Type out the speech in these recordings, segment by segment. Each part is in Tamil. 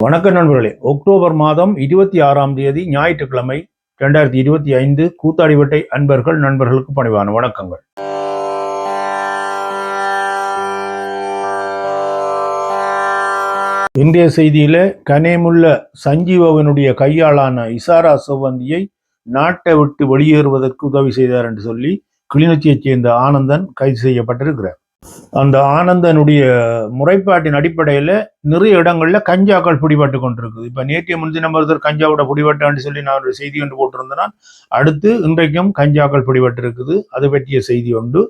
வணக்கம் நண்பர்களே. அக்டோபர் மாதம் இருபத்தி ஆறாம் தேதி ஞாயிற்றுக்கிழமை இரண்டாயிரத்தி இருபத்தி ஐந்து கூத்தாடிவட்டை அன்பர்கள் நண்பர்களுக்கு பணிவான வணக்கங்கள். இன்றைய செய்தியில கனேமுள்ள சஞ்சீவவனுடைய கையாளான இசாரா சிவந்தியை நாட்டை விட்டு வெளியேறுவதற்கு உதவி செய்தார் என்று சொல்லி கிளிநொச்சியைச் சேர்ந்த ஆனந்தன் கைது செய்யப்பட்டிருக்கிறார். அந்த ஆனந்தனுடைய முறைப்பாட்டின் அடிப்படையில் நிறைய இடங்களில் கஞ்சாக்கள் பிடிபட்டு கொண்டிருக்குது. இப்ப நேற்றைய முன்தினம் ஒருத்தர் கஞ்சாவோட பிடிபட்டான்னு சொல்லி நான் ஒரு செய்தி ஒன்று போட்டிருந்தேன் அடுத்து இன்றைக்கும் கஞ்சாக்கள் பிடிபட்டு இருக்குது அது பற்றிய செய்தி உண்டு.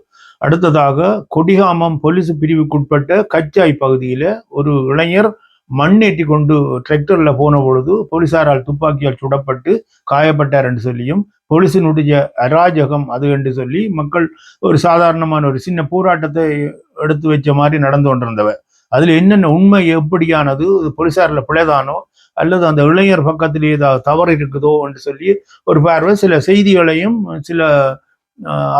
அடுத்ததாக கொடிகாமம் போலீஸ் பிரிவுக்குட்பட்ட கச்சாய் பகுதியில ஒரு இளைஞர் மண்ணேற்றி கொண்டு டிராக்டரில் போன பொழுது போலீசாரால் துப்பாக்கியால் சுடப்பட்டு காயப்பட்டார் என்று சொல்லியும் போலீசினுடைய அராஜகம் அது என்று சொல்லி மக்கள் ஒரு சாதாரணமான ஒரு சின்ன போராட்டத்தை எடுத்து வச்ச மாதிரி நடந்து கொண்டிருந்தவர். அதில் என்னென்ன உண்மை எப்படியானது போலீசாரில் பிழைதானோ அல்லது அந்த இளைஞர் பக்கத்தில் ஏதாவது தவறு இருக்குதோ என்று சொல்லி ஒரு பார்வை சில செய்திகளையும் சில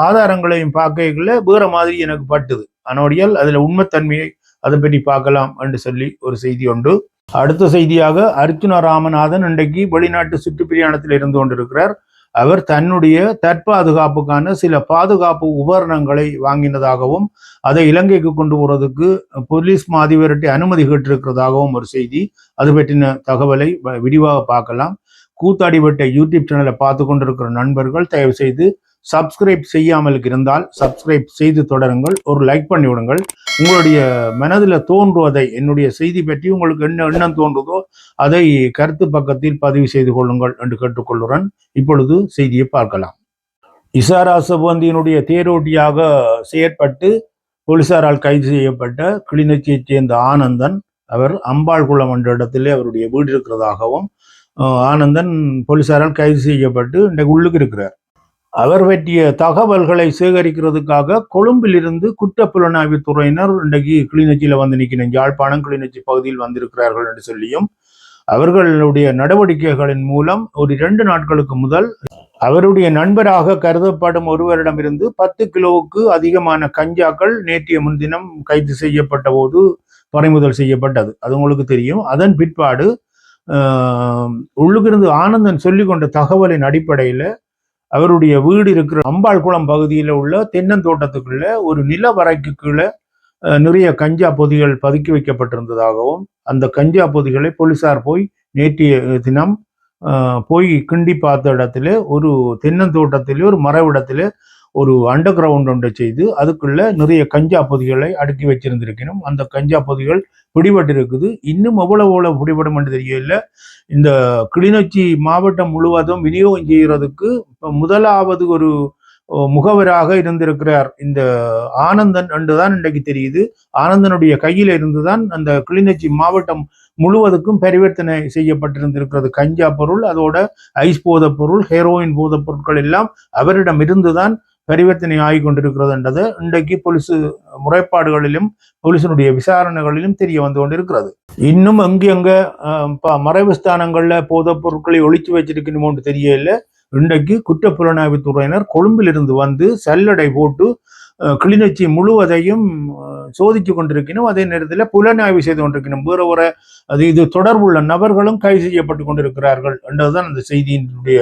ஆதாரங்களையும் பார்க்கல வேற மாதிரி எனக்கு பட்டுது. அதனோடியால் அதில் உண்மைத்தன்மையை அதை பற்றி பார்க்கலாம் என்று சொல்லி ஒரு செய்தி உண்டு. அடுத்த செய்தியாக அர்ச்சுன ராமநாதன் இன்றைக்கு வெளிநாட்டு சுற்றுப்பிரயாணத்தில் இருந்து கொண்டிருக்கிறார். அவர் தன்னுடைய தற்பாதுகாப்புக்கான சில பாதுகாப்பு உபகரணங்களை வாங்கினதாகவும் அதை இலங்கைக்கு கொண்டு போறதுக்கு போலீஸ் மாதிபர்கிட்ட அனுமதி கேட்டிருக்கிறதாகவும் ஒரு செய்தி. அது பற்றின தகவலை வ- விரிவாக பார்க்கலாம். கூத்தாடிவட்ட யூடியூப் சேனலை பார்த்து கொண்டிருக்கிற நண்பர்கள் தயவு செய்து சப்ஸ்கிரைப் செய்யாமல் இருந்தால் சப்ஸ்கிரைப் செய்து தொடருங்கள். ஒரு லைக் பண்ணி விடுங்கள். உங்களுடைய மனதில் தோன்றுவதை என்னுடைய செய்தி பற்றி உங்களுக்கு என்ன எண்ணம் தோன்றுதோ அதை கருத்து பக்கத்தில் பதிவு செய்து கொள்ளுங்கள் என்று கேட்டுக்கொள்ளுடன் இப்பொழுது செய்தியை பார்க்கலாம். இசாரா சபந்தியினுடைய தேரோட்டியாக செயற்பட்டு போலீசாரால் கைது செய்யப்பட்ட கிளிநொச்சியைச் சேர்ந்த ஆனந்தன் அவர் அம்பாள்குளம் என்ற இடத்திலே அவருடைய வீடு இருக்கிறதாகவும் ஆனந்தன் போலீசாரால் கைது செய்யப்பட்டு இன்றைக்கு உள்ளுக்கு இருக்கிறார். அவர் பற்றிய தகவல்களை சேகரிக்கிறதுக்காக கொழும்பிலிருந்து குற்றப்புலனாய்வு துறையினர் இன்றைக்கு கிளிநொச்சியில் வந்து நிற்கிறேன் யாழ்ப்பாணம் கிளிநொச்சி பகுதியில் வந்திருக்கிறார்கள் என்று சொல்லியும் அவர்களுடைய நடவடிக்கைகளின் மூலம் ஒரு இரண்டு நாட்களுக்கு முதல் அவருடைய நண்பராக கருதப்படும் ஒருவரிடமிருந்து பத்து கிலோவுக்கு அதிகமான கஞ்சாக்கள் நேற்றைய முன்தினம் கைது செய்யப்பட்ட போது பறிமுதல் செய்யப்பட்டது. அது உங்களுக்கு தெரியும். அதன் பிற்பாடு உள்ளுக்கிருந்து ஆனந்தன் சொல்லிக்கொண்ட தகவலின் அடிப்படையில் அவருடைய வீடு இருக்கிற அம்பாள் குளம் பகுதியில் உள்ள தென்னந்தோட்டத்துக்குள்ள ஒரு நிலவரைக்கு கீழே நிறைய கஞ்சா பொதிகள் பதுக்கி வைக்கப்பட்டிருந்ததாகவும் அந்த கஞ்சா பொதிகளை போலீசார் போய் நேற்றைய தினம் போய் கிண்டி பார்த்த இடத்துல ஒரு தென்னந்தோட்டத்திலே ஒரு மரவிடத்திலே ஒரு அண்டர் கிரவுண்ட் ஒன்றை செய்து அதுக்குள்ள நிறைய கஞ்சா பொதிகளை அடுக்கி வச்சிருந்திருக்கணும். அந்த கஞ்சா பொதிகள் பிடிபட்டிருக்குது. இன்னும் எவ்வளவு எவ்வளவு பிடிபடும் என்று தெரியல இந்த கிளிநொச்சி மாவட்டம் முழுவதும் விநியோகம் செய்கிறதுக்கு முதலாவது ஒரு முகவராக இருந்திருக்கிறார் இந்த ஆனந்தன் என்றுதான் இன்றைக்கு தெரியுது. ஆனந்தனுடைய கையில் இருந்துதான் அந்த கிளிநொச்சி மாவட்டம் முழுவதுக்கும் பரிவர்த்தனை செய்யப்பட்டிருந்திருக்கிறது. கஞ்சா பொருள் அதோட ஐஸ் போதைப் பொருள் ஹெரோயின் போதைப் பொருட்கள் எல்லாம் அவரிடம் இருந்துதான் பரிவர்த்தனை ஆகி கொண்டிருக்கிறது என்றது இன்றைக்கு போலீஸ் முறைப்பாடுகளிலும் போலீசினுடைய விசாரணைகளிலும் தெரிய வந்து கொண்டிருக்கிறது. இன்னும் அங்கு அங்க மறைவு ஸ்தானங்கள்ல போதைப் பொருட்களை ஒழித்து வச்சிருக்கணுமோன்னு தெரியல இன்றைக்கு குற்றப்புலனாய்வு துறையினர் கொழும்பிலிருந்து வந்து சல்லடை போட்டு கிளிநொச்சி முழுவதையும் சோதித்து கொண்டிருக்கணும். அதே நேரத்தில் புலனாய்வு செய்து கொண்டிருக்கணும். வேற ஒரு அது இது தொடர்புள்ள நபர்களும் கைது செய்யப்பட்டு கொண்டிருக்கிறார்கள் என்றதுதான் அந்த செய்தியினுடைய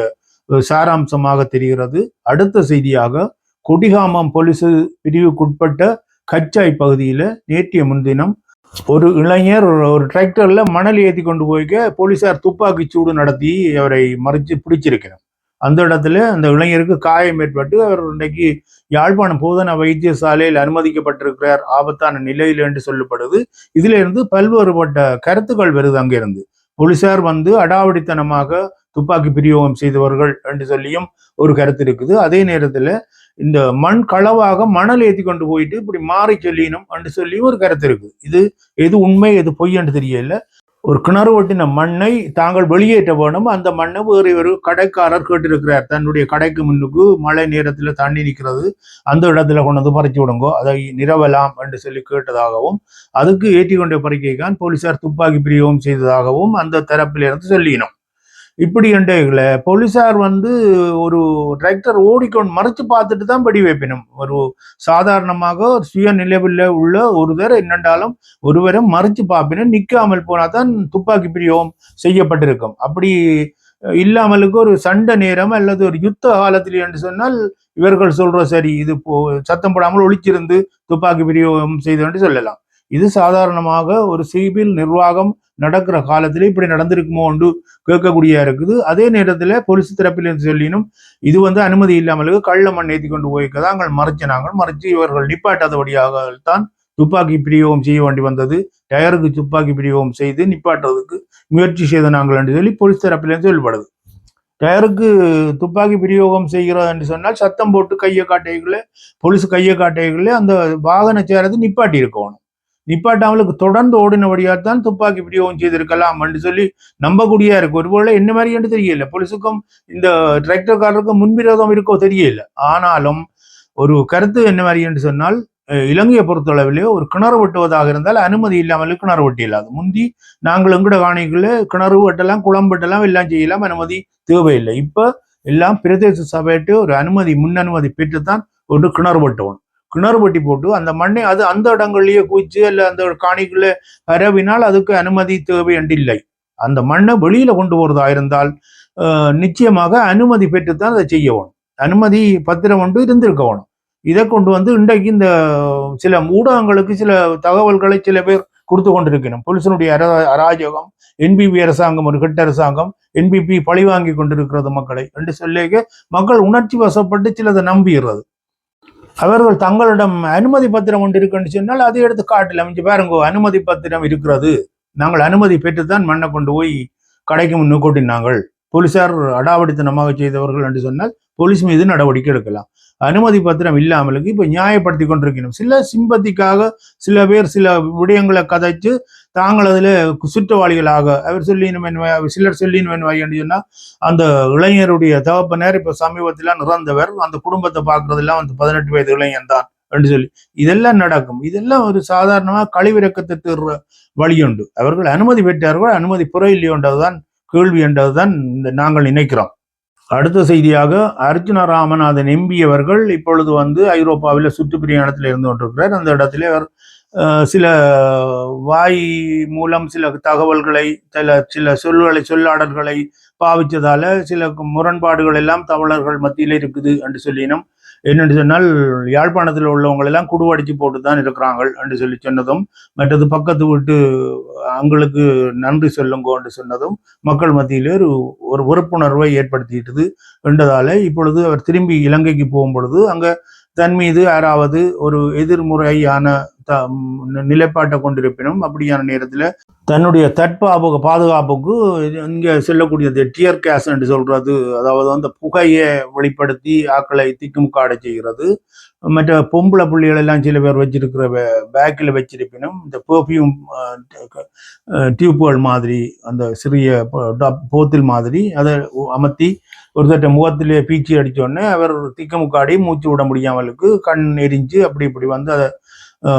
சாராம்சமாக தெரிகிறது. அடுத்த செய்தியாக கொடிகாமம் போலீஸ் பிரிவுக்குட்பட்ட கச்சாய் பகுதியில நேற்றைய முன்தினம் ஒரு இளைஞர் ஒரு- டிராக்டர்ல மணல் ஏற்றி கொண்டு போய்க்க போலீசார் துப்பாக்கி சூடு நடத்தி அவரை மறைச்சு பிடிச்சிருக்கிறார். அந்த இடத்துல அந்த இளைஞருக்கு காயம் ஏற்பட்டு அவர் இன்றைக்கு யாழ்ப்பாணம் போதன வைத்தியசாலையில் அனுமதிக்கப்பட்டிருக்கிறார். ஆபத்தான நிலையில் என்று சொல்லப்படுது. இதுல இருந்து பல்வேறுபட்ட கருத்துக்கள் வருது அங்கிருந்து. போலீசார் வந்து அடாவடித்தனமாக துப்பாக்கி பிரயோகம் செய்தவர்கள் என்று சொல்லியும் ஒரு கருத்து இருக்குது. அதே நேரத்துல இந்த மண் களவாக மணல் ஏற்றி கொண்டு போயிட்டு இப்படி மாறி சொல்லினும் என்று சொல்லியும் ஒரு கருத்து இருக்கு இது எது உண்மை எது பொய் என்று தெரியல. ஒரு கிணறு ஒட்டின மண்ணை தாங்கள் வெளியேற்ற வேணும். அந்த மண்ணை வேறு ஒரு கடைக்காரர் கேட்டிருக்கிறார். தன்னுடைய கடைக்கு முன்னுக்கு மழை நேரத்துல தண்ணி நிற்கிறது. அந்த இடத்துல கொண்டு வந்து பறிச்சு விடுங்கோ அதை நிரவலாம் என்று சொல்லி கேட்டதாகவும் அதுக்கு ஏற்றி கொண்ட பறிக்கைக்கான் போலீசார் துப்பாக்கி பிரயோகம் செய்ததாகவும் அந்த தரப்பிலிருந்து சொல்லினோம். இப்படி என்றைகள போலீசார் வந்து ஒரு டிராக்டர் ஓடிக்கொண்டு மறைச்சு பார்த்துட்டு தான் படி வைப்பினும். ஒரு சாதாரணமாக ஒரு சுய நிலவில் உள்ள ஒருவர் என்னென்றாலும் ஒருவரை மறைச்சு பார்ப்பினும் நிற்காமல் போனால் தான் துப்பாக்கி பிரியோகம் செய்யப்பட்டிருக்கும். அப்படி இல்லாமலுக்கு ஒரு சண்டை நேரம் அல்லது ஒரு யுத்த காலத்தில் என்று சொன்னால் இவர்கள் சொல்ற சரி இது போ சத்தம் போடாமல் ஒழிச்சிருந்து துப்பாக்கி பிரியோகம் செய்து என்று சொல்லலாம். இது சாதாரணமாக ஒரு சிபில் நிர்வாகம் நடக்கிற காலத்துல இப்படி நடந்திருக்குமோ என்று கேட்கக்கூடியா இருக்குது. அதே நேரத்துல போலீஸ் தரப்பில் சொல்லினும் இது வந்து அனுமதி இல்லாமல் கள்ள மண் ஏற்றி கொண்டு போய்க்கதான் அங்கே மறைச்சினாங்க மறைச்சு இவர்கள் நிப்பாட்டாதபடியாக தான் துப்பாக்கி பிரியோகம் செய்ய வேண்டி வந்தது. டயருக்கு துப்பாக்கி பிரியோகம் செய்து நிப்பாட்டுறதுக்கு முயற்சி செய்த நாங்கள் என்று சொல்லி போலீஸ் தரப்பிலிருந்து சொல்லப்படுது. டயருக்கு துப்பாக்கி பிரயோகம் செய்கிறோம் என்று சொன்னால் சத்தம் போட்டு கையை காட்டைகளே போலீஸ் கையை காட்டைகளே அந்த வாகன சேரத்தை நிப்பாட்டி இருக்கணும் நிப்பாட்டாமலுக்கு தொடர்ந்து ஓடினபடியாக தான் துப்பாக்கி பிரயோகம் செய்திருக்கலாம் என்று சொல்லி நம்பக்கூடியா இருக்கு. ஒருவேளை என்ன மாதிரி என்று தெரியல. போலீஸுக்கும் இந்த டிராக்டர்காரருக்கும் முன்விரோதம் இருக்கோ தெரியல. ஆனாலும் ஒரு கருத்து என்ன மாதிரி என்று சொன்னால் இலங்கையை பொறுத்தளவிலே ஒரு கிணறு வெட்டுவதாக இருந்தால் அனுமதி இல்லாமல் கிணறு வெட்டி முந்தி நாங்கள் எங்கட காணிகளை கிணறு வெட்டலாம் குளம் வெட்டலாம் எல்லாம் செய்யலாம் அனுமதி தேவையில்லை. இப்ப எல்லாம் பிரதேச சபையிட்டு ஒரு அனுமதி முன் அனுமதி பெற்றுத்தான் ஒரு கிணறு வெட்டணும். கிணறு வெட்டி போட்டு அந்த மண்ணை அது அந்த இடங்கள்லயே குவிச்சு அல்ல அந்த காணிக்குள்ள பரவினால் அதுக்கு அனுமதி தேவை என்றில்லை அந்த மண்ணை வெளியில கொண்டு போறதா இருந்தால் நிச்சயமாக அனுமதி பெற்றுத்தான் அதை செய்யணும் அனுமதி பத்திரம் ஒன்று இருந்திருக்க வேணும். இதை கொண்டு வந்து இன்றைக்கு இந்த சில ஊடகங்களுக்கு சில தகவல்களை சில பேர் கொடுத்து கொண்டிருக்கணும். புலிசனுடைய அரா அராஜகம் என்பிபி அரசாங்கம் ஒரு கெட்ட அரசாங்கம் என்பிபி பழி வாங்கி கொண்டிருக்கிறது மக்களை. என்று சொல்லிக்க மக்கள் உணர்ச்சி வசப்பட்டு சிலதை நம்பிடுறது அவர்கள் தங்களிடம் அனுமதி பத்திரம் ஒன்று இருக்குன்னு சொன்னால் அதை எடுத்து காட்டலாம் இங்கே பாருங்க அனுமதி பத்திரம் இருக்கிறது. நாங்கள் அனுமதி பெற்றுத்தான் மண்ணை கொண்டு போய் கடைக்கு முன்னு கூட்டினாங்கள் போலீசார் அடாவடித்தனமாக செய்தவர்கள் என்று சொன்னால் போலீஸ் மீது நடவடிக்கை எடுக்கலாம். அனுமதி பத்திரம் இல்லாமலுக்கு இப்ப நியாயப்படுத்தி கொண்டிருக்கணும். சில சிம்பத்திக்காக சில பேர் சில விடயங்களை கதைச்சு தாங்கள் அதில் குற்றவாளிகளாக அவர் சொல்லினும் சிலர் சொல்லினும் என்று சொன்னால் அந்த இளைஞருடைய தகப்பனர் இப்போ சமீபத்தில் இறந்தவர் அந்த குடும்பத்தை பார்க்கறதெல்லாம் வந்து பதினெட்டு வயது இளைஞன் தான் என்று சொல்லி. இதெல்லாம் நடக்கும். இதெல்லாம் ஒரு சாதாரணமாக கழிவிறக்கத்தை தீர்ற வழியுண்டு அவர்கள் அனுமதி பெற்றார்கள் அனுமதி புறையில்லையோன்றதுதான் கேள்வி என்றதுதான் இந்த நாங்கள் நினைக்கிறோம். அடுத்த செய்தியாக அர்ஜுன ராமநாதன் எம்பி அவர்கள் இப்பொழுது வந்து ஐரோப்பாவில் சுற்றுப்பிரயாணத்தில் இருந்து கொண்டிருக்கிறார். அந்த இடத்துல அவர் சில வாய் மூலம் சில தகவல்களை சில சில சொல்களை சொல்லாடல்களை பாவிச்சதால சில முரண்பாடுகள் எல்லாம் தமிழர்கள் மத்தியில் இருக்குது என்று சொல்லினோம் என்னென்று சொன்னால் யாழ்ப்பாணத்தில் உள்ளவங்க எல்லாம் குடுவடிச்சு போட்டு தான் இருக்கிறாங்க என்று சொல்லி சொன்னதும் மற்றது பக்கத்து வீட்டு அவங்களுக்கு நன்றி சொல்லுங்கோ என்று சொன்னதும் மக்கள் மத்தியிலே ஒரு ஒரு வெறுப்புணர்வை ஏற்படுத்திட்டது என்றதால இப்பொழுது அவர் திரும்பி இலங்கைக்கு போகும் பொழுது அங்க தன் மீது யாராவது ஒரு எதிர்முறையான த- நிலைப்பாட்டை கொண்டிருப்பினும் அப்படியான நேரத்துல தன்னுடைய தற்பாபு பாதுகாப்புக்கு இங்கே செல்லக்கூடிய டியர் கேஸ் என்று சொல்றது அதாவது அந்த புகையை வெளிப்படுத்தி ஆக்களை திக்குமுக்காட செய்கிறது. மற்ற பொம்பளை புள்ளிகள் எல்லாம் சில பேர் வச்சிருக்கிற பேக்கில் வச்சிருப்பினும் இந்த பெர்ஃப்யூம் டியூப்புகள் மாதிரி அந்த சிறிய போத்தில் மாதிரி அதை அமர்த்தி ஒரு தட்ட முகத்திலே பீச்சி அடித்தோடனே அவர் திக்கமுக்காடி மூச்சு விட முடியாமலுக்கு கண் எரிஞ்சு அப்படி இப்படி வந்து அதை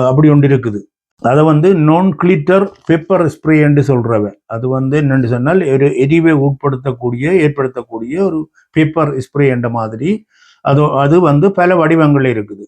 அப்படி ஒன்று இருக்குது. அதை வந்து நான் கிளிட்டர் பெப்பர் ஸ்ப்ரே என்று சொல்கிறவன் அது வந்து என்னன்னு சொன்னால் ஒரு எரிவை உட்படுத்தக்கூடிய ஏற்படுத்தக்கூடிய ஒரு பெப்பர் ஸ்ப்ரே என்ற மாதிரி. அது அது வந்து பல வடிவங்கள் இருக்குது.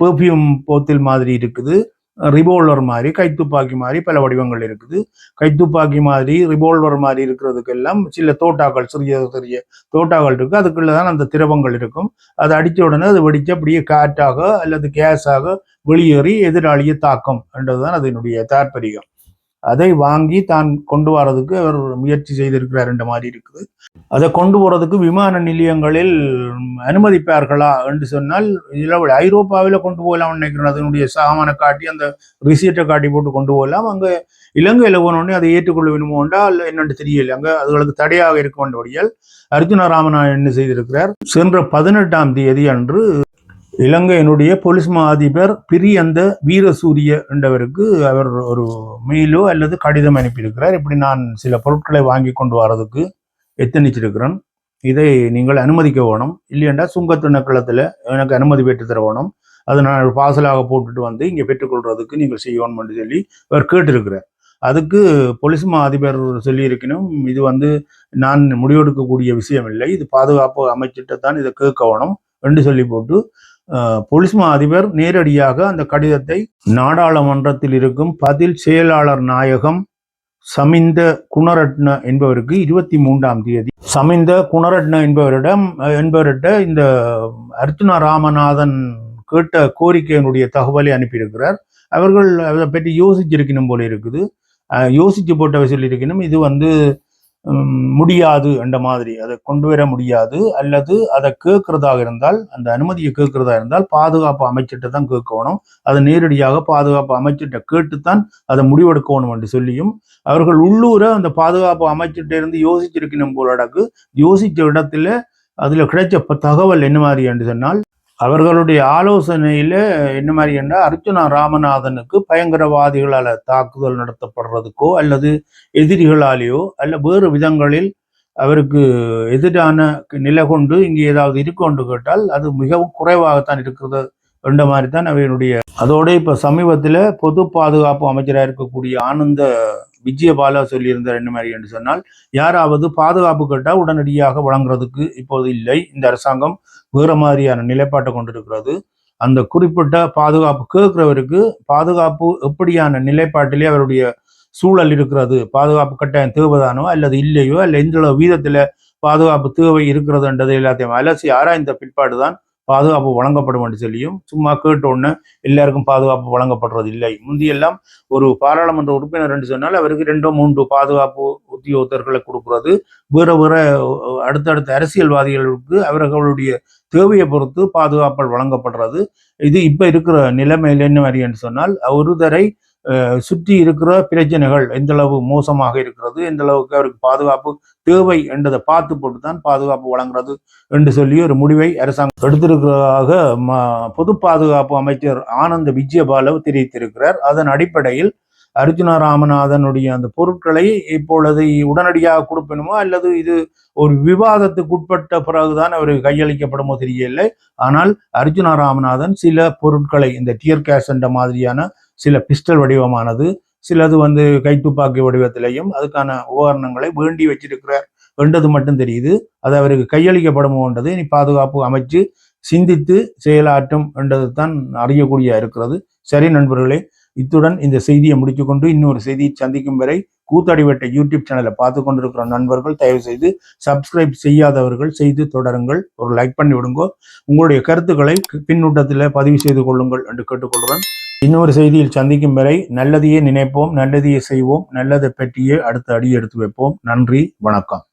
பெர்ஃப்யூம் போத்தில் மாதிரி இருக்குது. ரிவால்வர் மாதிரி கைத்துப்பாக்கி மாதிரி பல வடிவங்கள் இருக்குது. கைத்துப்பாக்கி மாதிரி ரிவால்வர் மாதிரி இருக்கிறதுக்கெல்லாம் சில தோட்டாக்கள் சிறிய சிறிய தோட்டாக்கள் இருக்கு. அதுக்குள்ள தான் அந்த திரவங்கள் இருக்கும். அது அடிச்ச உடனே அது வெடிச்சு அப்படியே காற்றாக அல்லது கேஸாக வெளியேறி எதிராளியை தாக்கும் என்றதுதான் அதனுடைய தாற்பரியம் அதை வாங்கி தான் கொண்டு வரதுக்கு அவர் முயற்சி செய்திருக்கிறார் என்ற மாதிரி இருக்குது. அதை கொண்டு போறதுக்கு விமான நிலையங்களில் அனுமதிப்பார்களா என்று சொன்னால் இதில் ஐரோப்பாவில் கொண்டு போகலாம் நினைக்கிறேன். அதனுடைய சாமானை காட்டி அந்த ரிசீட்டை காட்டி போட்டு கொண்டு போகலாம். அங்க இலங்கையில் போனோடனே அதை ஏற்றுக்கொள்ள வேணுமோ என்றால் என்னென்று தெரியல அங்க அதுகளுக்கு தடையாக இருக்க வேண்டியால் அர்ஜுன ராமநாதன் என்ன செய்திருக்கிறார்? சென்ற பதினெட்டாம் தேதி அன்று இலங்கையினுடைய போலீஸ் மா அதிபர் பிரியந்த வீரசூரிய என்றவருக்கு அவர் ஒரு மெயிலோ அல்லது கடிதம் அனுப்பியிருக்கிறார். இப்படி நான் சில பொருட்களை வாங்கி கொண்டு வரதுக்கு எத்தனிச்சிருக்கிறேன். இதை நீங்கள் அனுமதிக்க வேணும். இல்லையென்றா சுங்கத்திணக்களத்தில் எனக்கு அனுமதி பெற்று தர வேணும். அதை நான் பார்சலாக போட்டுட்டு வந்து இங்கே பெற்றுக்கொள்றதுக்கு நீங்கள் செய்யணும் என்று சொல்லி அவர் கேட்டிருக்கிறார். அதுக்கு போலீஸ் மா அதிபர் சொல்லியிருக்கணும் இது வந்து நான் முடிவெடுக்கக்கூடிய விஷயம் இல்லை. இது பாதுகாப்பு அமைச்சிட்ட தான் இதை கேட்கணும் என்று சொல்லி போட்டு போலீஸ் மா அதிபர் நேரடியாக அந்த கடிதத்தை நாடாளுமன்றத்தில் இருக்கும் பதில் செயலாளர் நாயகம் சமிந்த குணரட்ன என்பவருக்கு இருபத்தி மூன்றாம் தேதி. சமிந்த குணரட்ன என்பவரிடம் என்பவர்கிட்ட இந்த அர்ச்சுனா ராமநாதன் கேட்ட கோரிக்கையினுடைய தகவலை அனுப்பியிருக்கிறார். அவர்கள் அதை பற்றி யோசிச்சிருக்கணும் போல இருக்குது. அஹ், யோசிச்சு போட்டவை சொல்லியிருக்கணும். இது வந்து முடியாது என்ற மாதிரி. அதை கொண்டு வர முடியாது. அல்லது அதை கேட்கறதாக இருந்தால் அந்த அனுமதியை கேட்கறதா இருந்தால் பாதுகாப்பு அமைச்சிட்ட தான் கேட்கணும். அதை நேரடியாக பாதுகாப்பு அமைச்சிட்ட கேட்டுத்தான் அதை முடிவெடுக்கணும் என்று சொல்லியும் அவர்கள் உள்ளூர அந்த பாதுகாப்பு அமைச்சிட்ட இருந்து யோசிச்சிருக்கணும் போலடக்கு யோசிச்ச இடத்துல அதுல கிடைச்ச தகவல் என்ன மாதிரி என்று சொன்னால் அவர்களுடைய ஆலோசனையில என்ன மாதிரி என்றால் அர்ச்சுனா ராமநாதனுக்கு பயங்கரவாதிகளால் தாக்குதல் நடத்தப்படுறதுக்கோ அல்லது எதிரிகளாலேயோ அல்ல வேறு விதங்களில் அவருக்கு எதிரான நிலை கொண்டு இங்கே ஏதாவது இருக்கொண்டு கேட்டால் அது மிகவும் குறைவாகத்தான் இருக்கிறது என்ற மாதிரி தான் அவையினுடைய அதோடு இப்ப சமீபத்தில் பொது பாதுகாப்பு அமைச்சராக இருக்கக்கூடிய ஆனந்த விஜயபாலா சொல்லியிருந்தார் என்ன மாதிரி என்று சொன்னால் யாராவது பாதுகாப்பு கேட்டால் உடனடியாக வழங்குறதுக்கு இப்போது இல்லை. இந்த அரசாங்கம் வேற மாதிரியான நிலைப்பாட்டை கொண்டிருக்கிறது. அந்த குறிப்பிட்ட பாதுகாப்பு கேட்கிறவருக்கு பாதுகாப்பு எப்படியான நிலைப்பாட்டிலே அவருடைய சூழல் இருக்கிறது? பாதுகாப்பு கட்டாயம் தேவைதானோ அல்லது இல்லையோ? அல்ல எந்த வீதத்தில் வீதத்துல பாதுகாப்பு தேவை இருக்கிறதுன்றது எல்லாத்தையும் அலசி ஆராய்ந்த பிற்பாடு தான் பாதுகாப்பு வழங்கப்படும் என்று சொல்லியும் சும்மா கேட்ட உடனே எல்லாருக்கும் பாதுகாப்பு வழங்கப்படுறது இல்லை. முந்தியெல்லாம் ஒரு பாராளுமன்ற உறுப்பினர் என்று சொன்னால் அவருக்கு ரெண்டோ மூன்று பாதுகாப்பு உத்தியோகத்தர்களை கொடுக்கறது. வேற வேற அடுத்தடுத்த அரசியல்வாதிகளுக்கு அவர்களுடைய தேவையை பொறுத்து பாதுகாப்பு வழங்கப்படுறது. இது இப்போ இருக்கிற நிலைமையில் என்ன மாதிரி என்று சொன்னால் ஒரு தரை சுற்றி இருக்கிற பிரச்சனைகள் எந்த அளவு மோசமாக இருக்கிறது எந்த அளவுக்கு அவருக்கு பாதுகாப்பு தேவை என்றதை பார்த்து போட்டு தான் பாதுகாப்பு வழங்குறது என்று சொல்லி ஒரு முடிவை அரசாங்கம் எடுத்திருக்கிறதாக ம- பொது பாதுகாப்பு அமைச்சர் ஆனந்த விஜயபாலவ் தெரிவித்திருக்கிறார். அதன் அடிப்படையில் அர்ஜுனா ராமநாதனுடைய அந்த பொருட்களை இப்பொழுது உடனடியாக கொடுப்பணுமோ அல்லது இது ஒரு விவாதத்துக்கு உட்பட்ட பிறகுதான் அவருக்கு கையளிக்கப்படுமோ தெரியவில்லை. ஆனால் அர்ஜுனா ராமநாதன் சில பொருட்களை இந்த டியர் கேஷ் என்ற மாதிரியான சில பிஸ்டல் வடிவமானது சிலது வந்து கைத்துப்பாக்கி வடிவத்திலையும் அதுக்கான உபகரணங்களை வேண்டி வச்சிருக்கிறார். என்றது மட்டும் தெரியுது. அது அவருக்கு கையளிக்கப்படும் என்றது இனி பாதுகாப்பு அமைச்சு சிந்தித்து செயலாற்றும் என்றது தான் அறியக்கூடிய இருக்கிறது. சரி நண்பர்களே இத்துடன் இந்த செய்தியை முடித்துக்கொண்டு இன்னொரு செய்தியை சந்திக்கும் வரை கூத்தாடிவட்ட யூடியூப் சேனலை பார்த்து கொண்டிருக்கிற நண்பர்கள் தயவு செய்து சப்ஸ்கிரைப் செய்யாதவர்கள் செய்து தொடருங்கள். ஒரு லைக் பண்ணி விடுங்கோ. உங்களுடைய கருத்துக்களை பின்னூட்டத்தில் பதிவு செய்து கொள்ளுங்கள் என்று கேட்டுக்கொள்கிறேன். இன்னொரு செய்தியில் சந்திக்கும் வரை நல்லதையே நினைப்போம் நல்லதையே செய்வோம் நல்லதை பற்றியே அடுத்த அடி எடுத்து வைப்போம். நன்றி வணக்கம்.